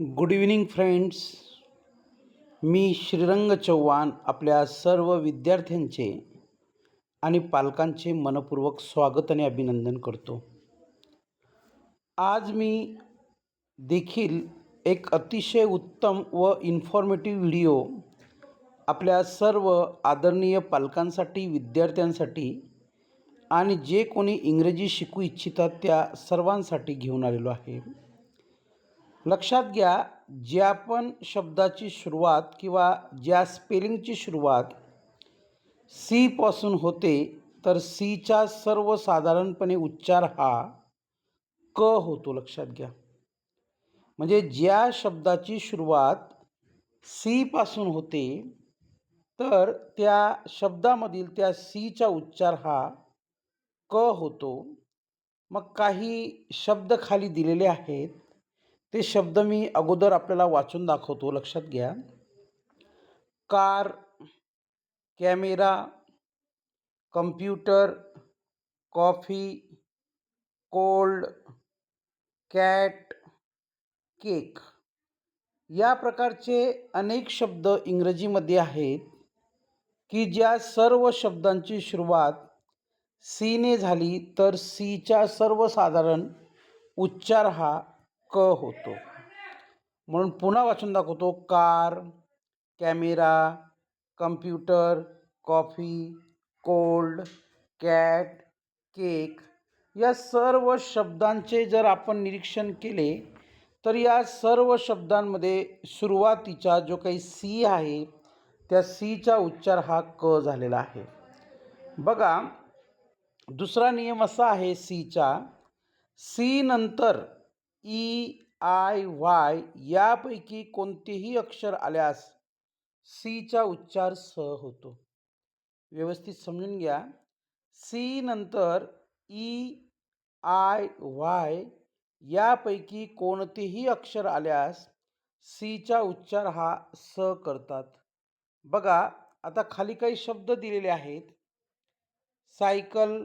Good evening friends मी श्रीरंग चव्हाण आपल्या सर्व विद्यार्थ्यांचे आणि पालकांचे मनपूर्वक स्वागत आणि अभिनंदन करतो. आज मी देखील एक अतिशय उत्तम व इन्फॉर्मेटिव्ह व्हिडिओ आपल्या सर्व आदरणीय पालकांसाठी विद्यार्थ्यांसाठी आणि जे कोणी इंग्रजी शिकू इच्छितात त्या सर्वांसाठी घेऊन आलेलो आहे. लक्षात घ्या ज्या पण शब्दाची सुरुवात किंवा ज्या स्पेलिंगची सुरुवात सीपासून होते तर सीचा सर्वसाधारणपणे उच्चार हा क होतो. लक्षात घ्या. म्हणजे ज्या शब्दाची सुरुवात सीपासून होते तर त्या शब्दामधील त्या सीचा उच्चार हा क होतो. मग काही शब्द खाली दिलेले आहेत. ते शब्द मी अगोदर आपल्याला वाचून दाखवतो. लक्षात घ्या. Car camera computer coffee cold cat cake या प्रकारचे अनेक शब्द इंग्रजीमध्ये आहेत की ज्या सर्व शब्दांची सुरुवात सीने झाली तर सीच्या सर्वसाधारण उच्चार हा क होतो. म्हणून पुन्हा वाचून दाखवतो. Car camera computer coffee cold cat cake या सर्व शब्दांचे जर आपण निरीक्षण केले तर या सर्व शब्दांमध्ये सुरुवातीचा जो काही सी आहे त्या सीचा उच्चार हा क झालेला आहे. बघा दुसरा नियम असा आहे सीचा. सी नंतर ई आय वाय यापैकी कोणतेही अक्षर आल्यास सीचा उच्चार स होतो. व्यवस्थित समजून घ्या. सी नंतर ई आय वाय यापैकी कोणतेही अक्षर आल्यास सीचा उच्चार हा स करतात. बघा आता खाली काही शब्द दिलेले आहेत. Cycle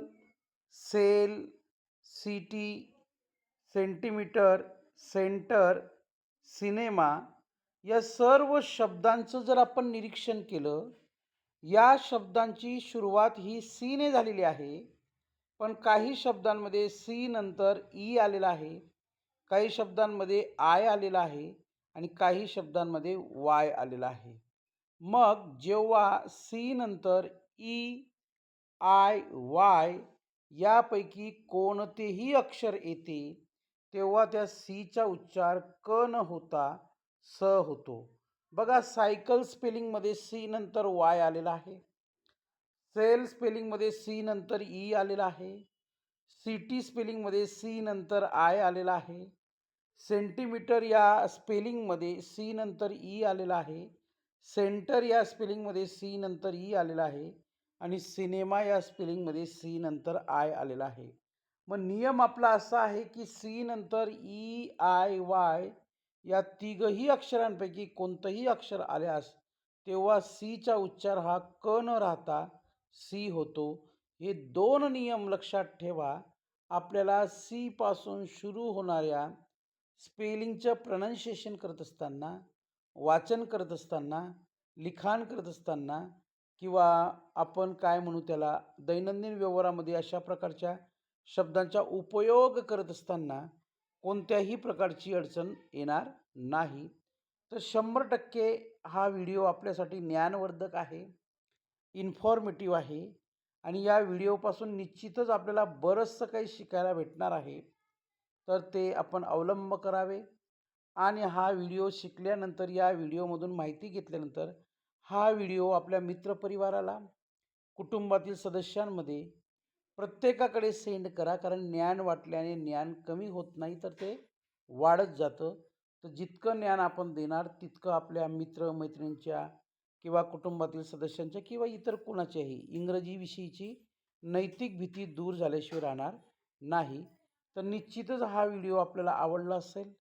cell city centimetre centre cinema या सर्व शब्दांचं जर आपण निरीक्षण केलं या शब्दांची सुरुवात ही सीने झालेली आहे. पण काही शब्दांमध्ये सी नंतर ई आलेला आहे काही शब्दांमध्ये आय आलेला आहे आणि काही शब्दांमध्ये वाय आलेला आहे. मग जेव्हा सी नंतर ई आय वाय यापैकी कोणतेही अक्षर येते तेव्हा त्या सीचा उच्चार क न होता स होतो. बघा सायकल स्पेलिंगमध्ये सी नंतर वाय आलेला आहे. सेल स्पेलिंगमध्ये सी नंतर ई आलेला आहे. सिटी स्पेलिंगमध्ये सी नंतर आय आलेला आहे. सेंटीमीटर या स्पेलिंगमध्ये सी नंतर ई आलेला आहे. सेंटर या स्पेलिंगमध्ये सी नंतर ई आलेला आहे. आणि सिनेमा या स्पेलिंगमध्ये सी नंतर आय आलेला आहे. मग नियम आपला असा आहे की सी नंतर ई आय वाय या तिघही अक्षरांपैकी कोणतंही अक्षर आल्यास तेव्हा सीचा उच्चार हा क न राहता सी होतो. हे दोन नियम लक्षात ठेवा. आपल्याला सीपासून सुरू होणाऱ्या स्पेलिंगचं प्रनन्शिएशन करत असताना वाचन करत असताना लिखाण करत असताना किंवा आपण काय म्हणू त्याला दैनंदिन व्यवहारामध्ये अशा प्रकारच्या शब्दांचा उपयोग करत असताना कोणत्याही प्रकारची अडचण येणार नाही. तर शंभर टक्के हा व्हिडिओ आपल्यासाठी ज्ञानवर्धक आहे इन्फॉर्मेटिव्ह आहे आणि या व्हिडिओपासून निश्चितच आपल्याला बरंचसं काही शिकायला भेटणार आहे. तर ते आपण अवलंब करावे आणि हा व्हिडिओ शिकल्यानंतर या व्हिडिओमधून माहिती घेतल्यानंतर हा व्हिडिओ आपल्या मित्रपरिवाराला कुटुंबातील सदस्यांमध्ये प्रत्येकाकडे सेंड करा कारण ज्ञान वाटल्याने ज्ञान कमी होत नाही तर ते वाढत जातं. तर जितकं ज्ञान आपण देणार तितकं आपल्या मित्र मैत्रिणींच्या किंवा कुटुंबातील सदस्यांच्या किंवा इतर कुणाच्याही इंग्रजीविषयीची नैतिक भीती दूर झाल्याशिवाय राहणार नाही. तर निश्चितच हा व्हिडिओ आपल्याला आवडला असेल.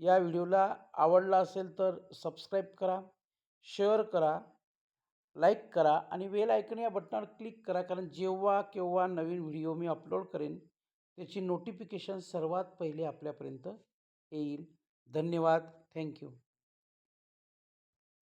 या व्हिडिओला आवडला असेल तर सबस्क्राईब करा शेअर करा लाईक करा आणि वेल आयकन या बटनावर क्लिक करा कारण जेव्हा केव्हा नवीन व्हिडिओ मी अपलोड करेन त्याची नोटिफिकेशन सर्वात पहिले आपल्यापर्यंत येईल. धन्यवाद. थँक्यू